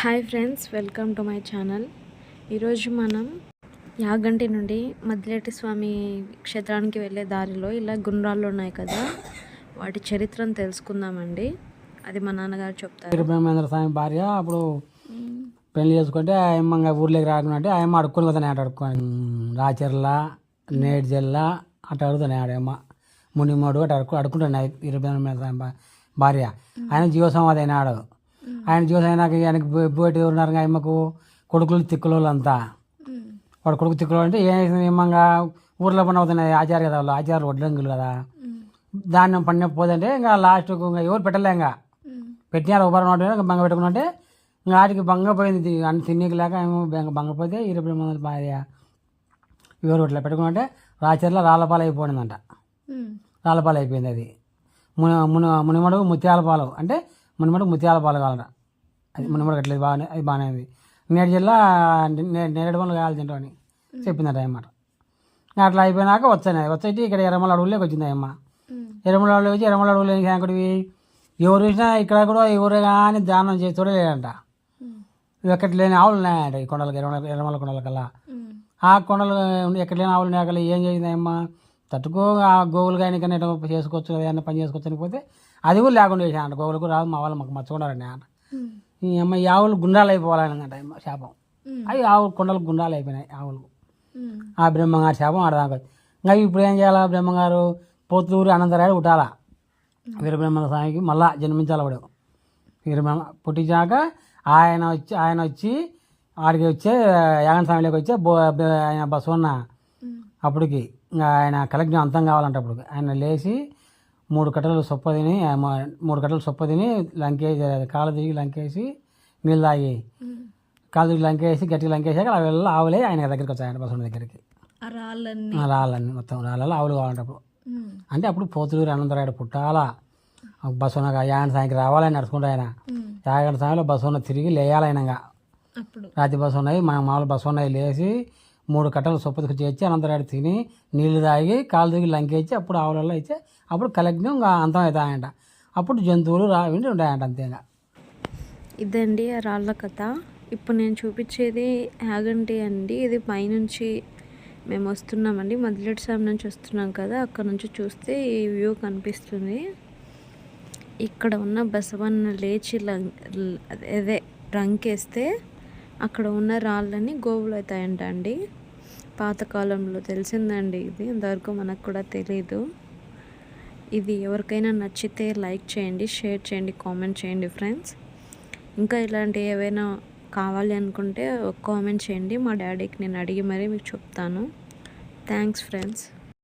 Hi friends welcome to my channel ఈరోజు మనం యాగంటి నుండి మద్దిలేటి స్వామి క్షేత్రానికి వెళ్ళే దారిలో ఇలా గుండ్రాళ్ళు ఉన్నాయి కదా వాటి చరిత్రను తెలుసుకుందామండి. అది మా నాన్నగారు చెప్తారు. వీరబ్రహ్మేంద్ర స్వామి భార్య అప్పుడు పెళ్ళి చేసుకుంటే ఆయమ్మ ఊర్లోకి రాకుంటే ఆయమ్మ అడుక్కొని కదా అటు అడుక్కొని రాచర్ల నేడ్జల్ల అటు అడుగుతున్నాయి ఆడమ్మ మునిమోడు అటు అడుక్కు అడుక్కుంటున్నాయి ఇరవై స్వామి భార్య. ఆయన జీవ అయినాడు. ఆయన చూసి అయినాక ఆయనకి బోటి ఉన్నారు? ఆయమ్మకు కొడుకులు తిక్కులు అంతా వాడు కొడుకు తిక్కులో అంటే ఏం ఏమంగా ఊర్లో పని అవుతున్నాయి ఆచార్య కదా వాళ్ళు. ఆచార్య వడ్లంగులు కదా. ధాన్యం పండిన పోదంటే ఇంకా లాస్ట్ ఇంకా ఎవరు పెట్టలే ఇంకా. పెట్టినారు. ఒకరు నోటి ఇంకా బంగ పెట్టుకున్నట్టే ఇంకా వాటికి బంగ పోయింది. అన్ని తిన్నీకి లేక ఏమో బంగ పోతే ఇరవై మంది భార్య ఎవరు ఇట్లా పెట్టుకున్నట్టే రాచర్ల రాళ్ళపాలు అయిపోయిందంట రాళ్ళపాలు అయిపోయింది అది. మున మున మునిమడుగు ముత్యాల పాలు అంటే మునిమడుగు ముత్యాల పాలు కావాలంట అది మునిమడుగు అట్లా బాగానే అది బాగానే ఉంది. నేడు జిల్లా నే- నేరేడు పనులు కావాలి తింటూ అని చెప్పిందట అన్నమాట అట్లా అయిపోయినాక వచ్చాను. వచ్చేటి ఇక్కడ ఎర్రమల అడవుల్లోకి వచ్చింది అమ్మ ఎర్రమల అడవులు వచ్చి ఎర్రమల అడవులు అక్కడివి ఎవరు చూసినా ఇక్కడ కూడా ఎవరు కానీ ధ్యానం చేసి చూడలేదంట. ఎక్కడ లేని ఆవులు ఉన్నాయంట ఈ కొండలకి ఎర్రమల ఎర్రమల కొండల కల్లా. ఆ కొండలు ఎక్కడ లేని ఆవులు ఉన్నాయి ఏం చేసింది అమ్మ తట్టుకో ఆ గోవులు కానీ కానీ చేసుకోవచ్చు ఏమన్నా పని చేసుకోవచ్చు అని పోతే అది కూడా లేకుండా చేసాను గోవులకు రాదు మా వాళ్ళు మాకు మర్చుకున్నారండి అంట ఈ అమ్మ ఈ ఆవులు గుండాలు అయిపోవాలని అంట అమ్మ శాపం అవి ఆవులు కొండలు గుండాలు అయిపోయినాయి ఆవులు. ఆ బ్రహ్మంగారు శాపం ఆడదాకా ఇంకా ఇప్పుడు ఏం చేయాలా బ్రహ్మంగారు? పోతులూరు అనంతరాయుడు పుట్టాలా? వీరబ్రహ్మ స్వామికి మళ్ళా జన్మించాలి వాడు? వీరబ్రహ్మ పుట్టించాక ఆయన వచ్చి ఆయన వచ్చి ఆడికి వచ్చే యాగన స్వామిలోకి వచ్చే బో ఆయన బసవన్న అప్పటికి. ఇంకా ఆయన కలెక్టర్ అంతం కావాలంట అప్పుడు ఆయన లేచి మూడు కట్టలు సొప్పదిని ఆ మ- మూడు కట్టలు సొప్పదిని లంకేసి కాలు దిగి లంకేసి నీళ్ళు తాగి. కాలు దిగి లంకేసి గట్టిగా లంకేసాక వెళ్ళి ఆవులే ఆయన దగ్గరికి వచ్చాయంట బసవన్న దగ్గరికి. రాళ్ళన్నీ. మొత్తం రాళ్ళలో ఆవులు కావాలంట అప్పుడు అంటే అప్పుడు పోతులూరు అనంతరాయుడు పుట్టాలా. బసవన యాగంట సాయంకి రావాలని నడుచుకుంటా ఆయన. యాగంట సాయంలో బసవన్న తిరిగి లేయాలైన అప్పుడు. రాతి బస్సు ఉన్నాయి మా మామూలు బస్సు ఉన్నాయి లేచి మూడు కట్టలు సొప్పతికి చేర్చి అనంతరాడు తిని నీళ్ళు తాగి కాలు దిగి లంకేసి అప్పుడు ఆవులలో అయితే అప్పుడు కలెక్టివ్ అంతం అవుతాయంట. అప్పుడు జంతువులు రావి ఉంటాయంట అంతేగా. ఇదండి ఆ రాళ్ళ కథ. ఇప్పుడు నేను చూపించేది యాగంటి అండి. ఇది పైనుంచి మేము వస్తున్నామండి. మదిలేటి స్వామి నుంచి వస్తున్నాం కదా. అక్కడ నుంచి చూస్తే ఈ వ్యూ కనిపిస్తుంది. ఇక్కడ ఉన్న బసవన్న లేచి లం- అదే రంకేస్తే అక్కడ ఉన్న రాళ్ళని గోవులు అవుతాయంట అండి. పాతకాలంలో తెలిసిందండి ఇది. ఇంతవరకు మనకు కూడా తెలీదు. ఇది ఎవరికైనా నచ్చితే లైక్ చేయండి షేర్ చేయండి కామెంట్ చేయండి ఫ్రెండ్స్. ఇంకా ఇలాంటి ఏవైనా కావాలి అనుకుంటే ఒక కామెంట్ చేయండి. మా డాడీకి నేను అడిగి మరీ మీకు చెప్తాను. Thanks friends.